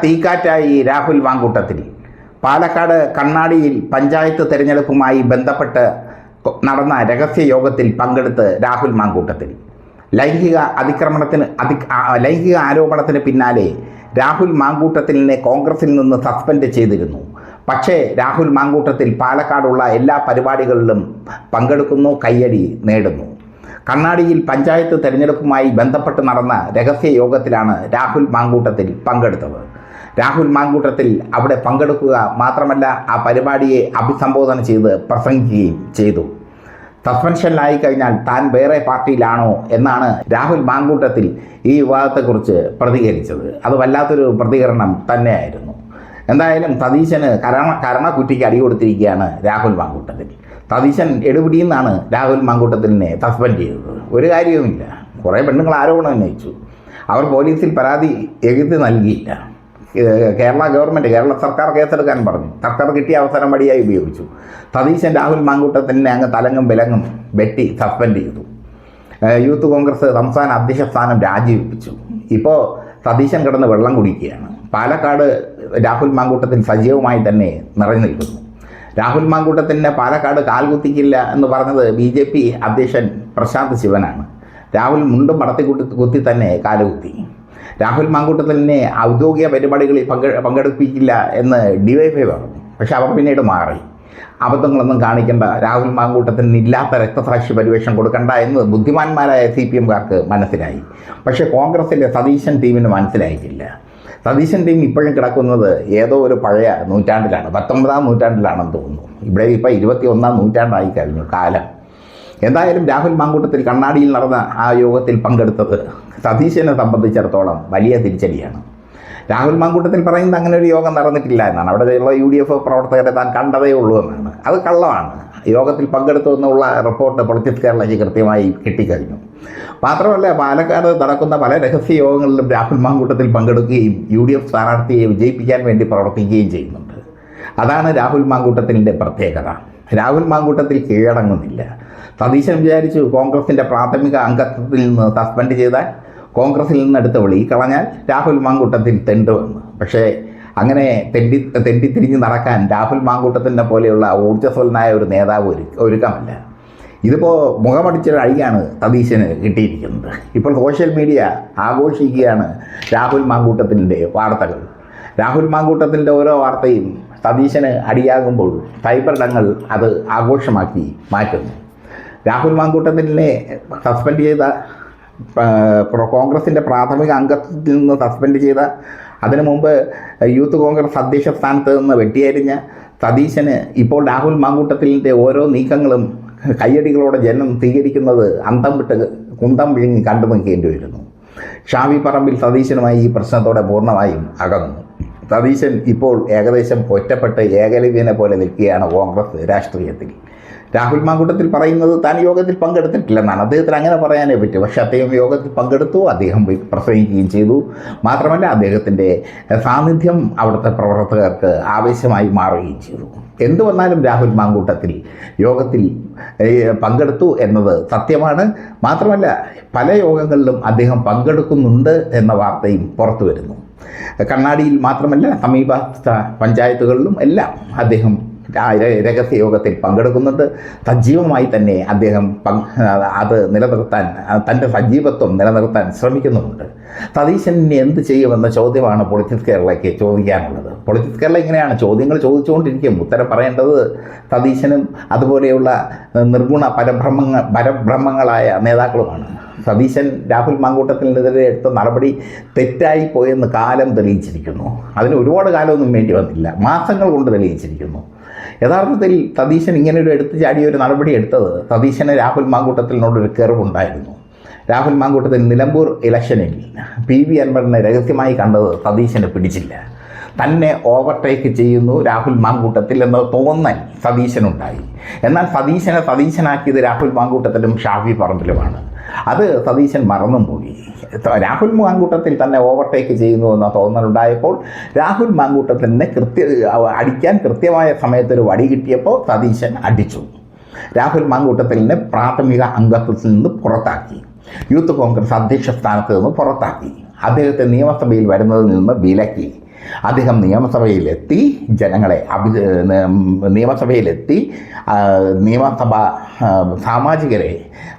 തീക്കാറ്റായി രാഹുൽ മാങ്കൂട്ടത്തിൽ പാലക്കാട് കണ്ണാടിയിൽ പഞ്ചായത്ത് തെരഞ്ഞെടുപ്പുമായി ബന്ധപ്പെട്ട് നടന്ന രഹസ്യ യോഗത്തിൽ പങ്കെടുത്ത് രാഹുൽ മാങ്കൂട്ടത്തിൽ. ലൈംഗിക അതിക്രമണത്തിന് അതി ലൈംഗിക ആരോപണത്തിന് പിന്നാലെ രാഹുൽ മാങ്കൂട്ടത്തിലിനെ കോൺഗ്രസിൽ നിന്ന് സസ്പെൻഡ് ചെയ്തിരുന്നു. പക്ഷേ രാഹുൽ മാങ്കൂട്ടത്തിൽ പാലക്കാടുള്ള എല്ലാ പരിപാടികളിലും പങ്കെടുക്കുന്നു കയ്യടി നേടുന്നു. കണ്ണാടിയിൽ പഞ്ചായത്ത് തെരഞ്ഞെടുപ്പുമായി ബന്ധപ്പെട്ട് നടന്ന രഹസ്യ യോഗത്തിലാണ് രാഹുൽ മാങ്കൂട്ടത്തിൽ പങ്കെടുത്തത്. രാഹുൽ മാങ്കൂട്ടത്തിൽ അവിടെ പങ്കെടുക്കുക മാത്രമല്ല ആ പരിപാടിയെ അഭിസംബോധന ചെയ്ത് പ്രസംഗിക്കുകയും ചെയ്തു. സസ്പെൻഷനിലായി കഴിഞ്ഞാൽ താൻ വേറെ പാർട്ടിയിലാണോ എന്നാണ് രാഹുൽ മാങ്കൂട്ടത്തിൽ ഈ വിവാദത്തെക്കുറിച്ച് പ്രതികരിച്ചത്. അത് വല്ലാത്തൊരു പ്രതികരണം തന്നെയായിരുന്നു. എന്തായാലും സതീശന് കരണ കരണക്കുറ്റിക്ക് അടി കൊടുത്തിരിക്കുകയാണ് രാഹുൽ മാങ്കൂട്ടത്തിൽ. സതീശൻ എടുപിടിയിൽ രാഹുൽ മാങ്കൂട്ടത്തിനെ സസ്പെൻഡ് ചെയ്തത്. ഒരു കാര്യവുമില്ല. കുറേ പെണ്ണുങ്ങൾ ആരോപണം ഉന്നയിച്ചു. അവർ പോലീസിൽ പരാതി എഴുതി നൽകിയില്ല. കേരള ഗവൺമെന്റ് കേരള സർക്കാർ കേസെടുക്കാൻ പറഞ്ഞു. സർക്കാർ കിട്ടിയ അവസരം വഴിയായി ഉപയോഗിച്ചു. സതീശൻ രാഹുൽ മാങ്കൂട്ടത്തിനെ അങ്ങ് തലങ്ങും വിലങ്ങും വെട്ടി സസ്പെൻഡ് ചെയ്തു. യൂത്ത് കോൺഗ്രസ് സംസ്ഥാന അധ്യക്ഷ സ്ഥാനം രാജിവെപ്പിച്ചു. ഇപ്പോൾ സതീശൻ കിടന്ന് വെള്ളം കുടിക്കുകയാണ്. പാലക്കാട് രാഹുൽ മാങ്കൂട്ടത്തിൽ സജീവമായി തന്നെ നിറഞ്ഞു നിൽക്കുന്നു. രാഹുൽ മാങ്കൂട്ടത്തിനെ പാലക്കാട് കാൽകുത്തിക്കില്ല എന്ന് പറഞ്ഞത് ബി ജെ പി അധ്യക്ഷൻ പ്രശാന്ത് ശിവനാണ്. രാഹുൽ മുണ്ടും മടത്തി കുത്തി തന്നെ കാലുകുത്തി രാഹുൽ മാങ്കൂട്ടത്തിനെ ഔദ്യോഗിക പരിപാടികളിൽ പങ്കെ പങ്കെടുപ്പിക്കില്ല എന്ന് ഡിവൈഫൈ പറഞ്ഞു. പക്ഷെ അവർ പിന്നീട് മാറി. അബദ്ധങ്ങളൊന്നും കാണിക്കേണ്ട രാഹുൽ മാങ്കൂട്ടത്തിന് ഇല്ലാത്ത രക്തസാക്ഷി പരിവേഷം കൊടുക്കണ്ട എന്ന് ബുദ്ധിമാന്മാരായ സി പി എംകാർക്ക് മനസ്സിലായി. പക്ഷേ കോൺഗ്രസിലെ സതീശൻ ടീമിന് മനസ്സിലായിട്ടില്ല. സതീശൻ ടീം ഇപ്പോഴും കിടക്കുന്നത് ഏതോ ഒരു പഴയ നൂറ്റാണ്ടിലാണ് പത്തൊമ്പതാം നൂറ്റാണ്ടിലാണെന്ന് തോന്നുന്നു. ഇവിടെ ഇപ്പോൾ ഇരുപത്തി ഒന്നാം നൂറ്റാണ്ടായി കഴിഞ്ഞു കാലം. എന്തായാലും രാഹുൽ മാങ്കൂട്ടത്തിൽ കണ്ണാടിയിൽ നടന്ന ആ യോഗത്തിൽ പങ്കെടുത്തത് സതീശനെ സംബന്ധിച്ചിടത്തോളം വലിയ തിരിച്ചടിയാണ്. രാഹുൽ മാങ്കൂട്ടത്തിൽ പറയുന്നത് അങ്ങനെ ഒരു യോഗം നടന്നിട്ടില്ല എന്നാണ്. അവിടെ ഉള്ള യു ഡി എഫ് പ്രവർത്തകരെ താൻ കണ്ടതേ ഉള്ളൂ എന്നാണ്. അത് കള്ളമാണ്. യോഗത്തിൽ പങ്കെടുത്തു എന്നുള്ള റിപ്പോർട്ട് പൊളിറ്റിക്സ് കേരളയ്ക്ക് കൃത്യമായി കിട്ടിക്കഴിഞ്ഞു. മാത്രമല്ല പാലക്കാട് നടക്കുന്ന പല രഹസ്യ യോഗങ്ങളിലും രാഹുൽ മാങ്കൂട്ടത്തിൽ പങ്കെടുക്കുകയും യു ഡി എഫ് സ്ഥാനാർത്ഥിയെ വിജയിപ്പിക്കാൻ വേണ്ടി പ്രവർത്തിക്കുകയും ചെയ്യുന്നുണ്ട്. അതാണ് രാഹുൽ മാങ്കൂട്ടത്തിന്റെ പ്രത്യേകത. രാഹുൽ മാങ്കൂട്ടത്തിൽ കീഴടങ്ങുന്നില്ല. സതീശൻ വിചാരിച്ചു കോൺഗ്രസിന്റെ പ്രാഥമിക അംഗത്വത്തിൽ നിന്ന് സസ്പെൻഡ് ചെയ്താൽ കോൺഗ്രസിൽ നിന്ന് എടുത്ത് വിളി കളഞ്ഞാൽ രാഹുൽ മാങ്കൂട്ടത്തിൽ തെണ്ടുവെന്ന്. പക്ഷേ അങ്ങനെ തെണ്ടി തെണ്ടിത്തിരിഞ്ഞ് നടക്കാൻ രാഹുൽ മാങ്കൂട്ടത്തിനെ പോലെയുള്ള ഊർജസ്വലനായ ഒരു നേതാവ് ഒരു ഒരുക്കമല്ല. ഇതിപ്പോൾ മുഖമടിച്ചൊരു അഴിയാണ് സതീശന് കിട്ടിയിരിക്കുന്നത്. ഇപ്പോൾ സോഷ്യൽ മീഡിയ ആഘോഷിക്കുകയാണ് രാഹുൽ മാങ്കൂട്ടത്തിന്റെ വാർത്തകൾ. രാഹുൽ മാങ്കൂട്ടത്തിന്റെ ഓരോ വാർത്തയും സതീശന് അടിയാകുമ്പോൾ സൈബർ ഇടങ്ങൾ അത് ആഘോഷമാക്കി മാറ്റുന്നു. രാഹുൽ മാങ്കൂട്ടത്തിനെ സസ്പെൻഡ് ചെയ്ത കോൺഗ്രസിന്റെ പ്രാഥമിക അംഗത്വത്തിൽ നിന്ന് സസ്പെൻഡ് ചെയ്ത അതിനു മുമ്പ് യൂത്ത് കോൺഗ്രസ് അധ്യക്ഷ സ്ഥാനത്ത് നിന്ന് വെട്ടിയരിഞ്ഞ സതീശന് ഇപ്പോൾ രാഹുൽ മാങ്കൂട്ടത്തിലിന്റെ ഓരോ നീക്കങ്ങളും കയ്യടികളോടെ ജനം സ്വീകരിക്കുന്നത് അന്തം വിട്ട് കുന്തം വിഴുങ്ങി കണ്ടു നിൽക്കേണ്ടി വരുന്നു. ഷാവി പറമ്പിൽ സതീശനുമായി ഈ പ്രശ്നത്തോടെ പൂർണമായും അകന്നു. സതീശൻ ഇപ്പോൾ ഏകദേശം ഒറ്റപ്പെട്ട് ഏകലവ്യനെ പോലെ നിൽക്കുകയാണ് കോൺഗ്രസ് രാഷ്ട്രീയത്തിൽ. രാഹുൽ മാങ്കൂട്ടത്തിൽ പറയുന്നത് താൻ യോഗത്തിൽ പങ്കെടുത്തിട്ടില്ലെന്നാണ്. അദ്ദേഹത്തിന് അങ്ങനെ പറയാനേ പറ്റൂ. പക്ഷേ അദ്ദേഹം യോഗത്തിൽ പങ്കെടുത്തു അദ്ദേഹം പ്രസംഗിക്കുകയും ചെയ്തു. മാത്രമല്ല അദ്ദേഹത്തിന്റെ സാന്നിധ്യം അവിടുത്തെ പ്രവർത്തകർക്ക് ആവശ്യമായി മാറുകയും ചെയ്തു. എന്തു വന്നാലും രാഹുൽ മാങ്കൂട്ടത്തിൽ യോഗത്തിൽ പങ്കെടുത്തു എന്നത് സത്യമാണ്. മാത്രമല്ല പല യോഗങ്ങളിലും അദ്ദേഹം പങ്കെടുക്കുന്നുണ്ട് എന്ന വാർത്തയും പുറത്തു വരുന്നു. കണ്ണാടിയിൽ മാത്രമല്ല സമീപസ്ഥ പഞ്ചായത്തുകളിലും എല്ലാം അദ്ദേഹം ആ ര- രഹസ്യ യോഗത്തിൽ പങ്കെടുക്കുന്നുണ്ട്. സജീവമായി തന്നെ അദ്ദേഹം അത് നിലനിർത്താൻ തന്റെ സജീവത്വം നിലനിർത്താൻ ശ്രമിക്കുന്നുമുണ്ട്. സതീശൻ എന്ത് ചെയ്യുമെന്ന ചോദ്യമാണ് പൊളിറ്റിക്സ് കേരളയ്ക്ക് ചോദിക്കാനുള്ളത്. പൊളിറ്റിക്സ് കേരള ഇങ്ങനെയാണ് ചോദ്യങ്ങൾ ചോദിച്ചുകൊണ്ടിരിക്കും. ഉത്തരം പറയേണ്ടത് സതീശനും അതുപോലെയുള്ള നിർഗുണ പരബ്രഹ്മങ്ങ പരബ്രഹ്മങ്ങളായ നേതാക്കളുമാണ്. സതീശൻ രാഹുൽ മാങ്കൂട്ടത്തിനെതിരെ എടുത്ത നടപടി തെറ്റായി പോയെന്ന് കാലം തെളിയിച്ചിരിക്കുന്നു. അതിന് ഒരുപാട് കാലമൊന്നും വേണ്ടി വന്നില്ല. മാസങ്ങൾ കൊണ്ട് തെളിയിച്ചിരിക്കുന്നു. യഥാർത്ഥത്തിൽ സതീശൻ ഇങ്ങനെ ഒരു എടുത്തു ചാടിയ ഒരു നടപടി എടുത്തത് സതീശന് രാഹുൽ മാങ്കൂട്ടത്തിനോടൊരു കെറിവുണ്ടായിരുന്നു രാഹുൽ മാങ്കൂട്ടത്തിൽ നിലമ്പൂർ ഇലക്ഷനിൽ പി വി അൻവറിനെ രഹസ്യമായി കണ്ടത് സതീശന് പിടിച്ചില്ല. തന്നെ ഓവർടേക്ക് ചെയ്യുന്നു രാഹുൽ മാങ്കൂട്ടത്തിൽ എന്ന് തോന്നൽ സതീശനുണ്ടായി. എന്നാൽ സതീശനെ സതീശനാക്കിയത് രാഹുൽ മാങ്കൂട്ടത്തിലും ഷാഫി പറമ്പിലുമാണ്. അത് സതീശൻ മറന്നും പോയി രാഹുൽ മാങ്കൂട്ടത്തിൽ തന്നെ ഓവർടേക്ക് ചെയ്യുന്നു എന്ന തോന്നലുണ്ടായപ്പോൾ രാഹുൽ മാങ്കൂട്ടത്തിനെ കൃത്യ അടിക്കാൻ കൃത്യമായ സമയത്തൊരു വടി കിട്ടിയപ്പോൾ സതീശൻ അടിച്ചു. രാഹുൽ മാങ്കൂട്ടത്തിലിനെ പ്രാഥമിക അംഗത്വത്തിൽ നിന്ന് പുറത്താക്കി. യൂത്ത് കോൺഗ്രസ് അധ്യക്ഷ സ്ഥാനത്ത് നിന്ന് പുറത്താക്കി. അദ്ദേഹത്തെ നിയമസഭയിൽ വരുന്നതിൽ നിന്ന് വിലക്കി. അദ്ദേഹം നിയമസഭയിലെത്തി ജനങ്ങളെ അഭി നിയമസഭയിലെത്തി നിയമസഭ സാമാജികരെ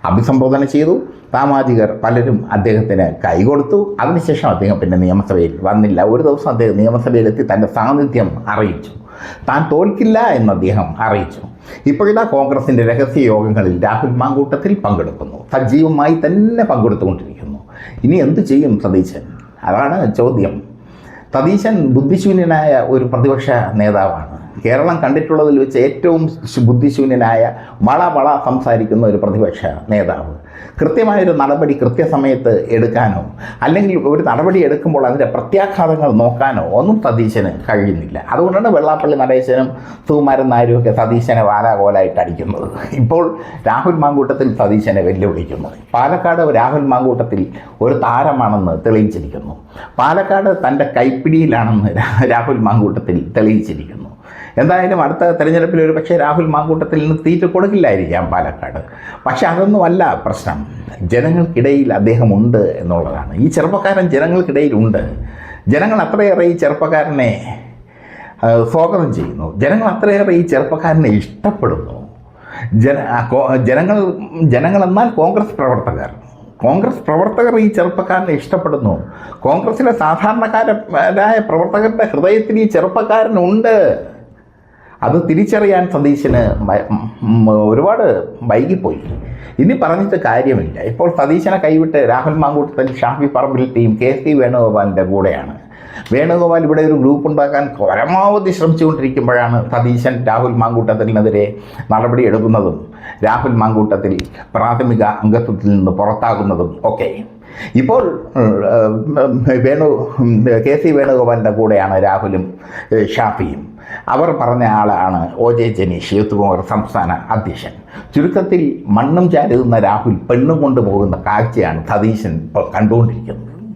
അഭിസംബോധന ചെയ്തു. സാമാജികർ പലരും അദ്ദേഹത്തിന് കൈകൊടുത്തു അതിനുശേഷം അദ്ദേഹം പിന്നെ നിയമസഭയിൽ വന്നില്ല. ഒരു ദിവസം അദ്ദേഹം നിയമസഭയിലെത്തി തന്റെ സാന്നിധ്യം അറിയിച്ചു. താൻ തോൽക്കില്ല എന്ന് അദ്ദേഹം അറിയിച്ചു. ഇപ്പോഴിതാ കോൺഗ്രസിന്റെ രഹസ്യ യോഗങ്ങളിൽ രാഹുൽ മാങ്കൂട്ടത്തിൽ പങ്കെടുക്കുന്നു. സജീവമായി തന്നെ പങ്കെടുത്തുകൊണ്ടിരിക്കുന്നു. ഇനി എന്തു ചെയ്യും സതീശൻ? അതാണ് ചോദ്യം. സതീശൻ ബുദ്ധിശൂന്യനായ ഒരു പ്രതിപക്ഷ നേതാവാണ്. കേരളം കണ്ടിട്ടുള്ളതിൽ വെച്ച് ഏറ്റവും ബുദ്ധിശൂന്യനായ വള വള സംസാരിക്കുന്ന ഒരു പ്രതിപക്ഷ നേതാവ്. കൃത്യമായൊരു നടപടി കൃത്യസമയത്ത് എടുക്കാനോ അല്ലെങ്കിൽ ഒരു നടപടി എടുക്കുമ്പോൾ അതിന്റെ പ്രത്യാഘാതങ്ങൾ നോക്കാനോ ഒന്നും സതീശന് കഴിയുന്നില്ല. അതുകൊണ്ടാണ് വെള്ളാപ്പള്ളി നടേശനും സുകുമാരൻ നായരും ഒക്കെ സതീശനെ വാലാകോലായിട്ട് അടിക്കുന്നത്. ഇപ്പോൾ രാഹുൽ മാങ്കൂട്ടത്തിൽ സതീശനെ വെല്ലുവിളിക്കുന്നു. പാലക്കാട് രാഹുൽ മാങ്കൂട്ടത്തിൽ ഒരു താരമാണെന്ന് തെളിയിച്ചിരിക്കുന്നു. പാലക്കാട് തന്റെ കൈപ്പിടിയിലാണെന്ന് രാഹുൽ മാങ്കൂട്ടത്തിൽ തെളിയിച്ചിരിക്കുന്നു. എന്തായാലും അടുത്ത തെരഞ്ഞെടുപ്പിൽ ഒരു പക്ഷേ രാഹുൽ മാങ്കൂട്ടത്തിൽ നിന്ന് തീറ്റ കൊടുക്കില്ലായിരിക്കാം പാലക്കാട്. പക്ഷേ അതൊന്നുമല്ല പ്രശ്നം. ജനങ്ങൾക്കിടയിൽ അദ്ദേഹം ഉണ്ട് എന്നുള്ളതാണ്. ഈ ചെറുപ്പക്കാരൻ ജനങ്ങൾക്കിടയിലുണ്ട്. ജനങ്ങൾ അത്രയേറെ ഈ ചെറുപ്പക്കാരനെ സ്വാഗതം ചെയ്യുന്നു. ജനങ്ങൾ അത്രയേറെ ഈ ചെറുപ്പക്കാരനെ ഇഷ്ടപ്പെടുന്നു. ജന ജനങ്ങൾ ജനങ്ങളെന്നാൽ കോൺഗ്രസ് പ്രവർത്തകർ. കോൺഗ്രസ് പ്രവർത്തകർ ഈ ചെറുപ്പക്കാരനെ ഇഷ്ടപ്പെടുന്നു. കോൺഗ്രസിലെ സാധാരണക്കാരായ പ്രവർത്തകരുടെ ഹൃദയത്തിൽ ഈ ചെറുപ്പക്കാരനുണ്ട്. അത് തിരിച്ചറിയാൻ സതീശന് ഒരുപാട് വൈകിപ്പോയി. ഇനി പറഞ്ഞിട്ട് കാര്യമില്ല. ഇപ്പോൾ സതീശനെ കൈവിട്ട് Rahul Mankoottathil Shafi Parambil team K C വേണുഗോപാലിന്റെ കൂടെയാണ്. വേണുഗോപാൽ ഇവിടെ ഒരു ഗ്രൂപ്പ് ഉണ്ടാക്കാൻ പരമാവധി ശ്രമിച്ചുകൊണ്ടിരിക്കുമ്പോഴാണ് സതീശൻ രാഹുൽ മാങ്കൂട്ടത്തിനെതിരെ നടപടി എടുക്കുന്നതും രാഹുൽ മാങ്കൂട്ടത്തിൽ പ്രാഥമിക അംഗത്വത്തിൽ നിന്ന് പുറത്താകുന്നതും ഒക്കെ. ഇപ്പോൾ വേണു കെ സി വേണുഗോപാലിന്റെ കൂടെയാണ് രാഹുലും ഷാഫിയും. അവർ പറഞ്ഞ ആളാണ് ഒ ജെ ജനീഷ് യൂത്ത് സംസ്ഥാന അധ്യക്ഷൻ. ചുരുക്കത്തിൽ മണ്ണും ചാരുന്ന രാഹുൽ പെണ്ണും കൊണ്ടുപോകുന്ന കാഴ്ചയാണ് സതീശൻ ഇപ്പോൾ കണ്ടുകൊണ്ടിരിക്കുന്നത്.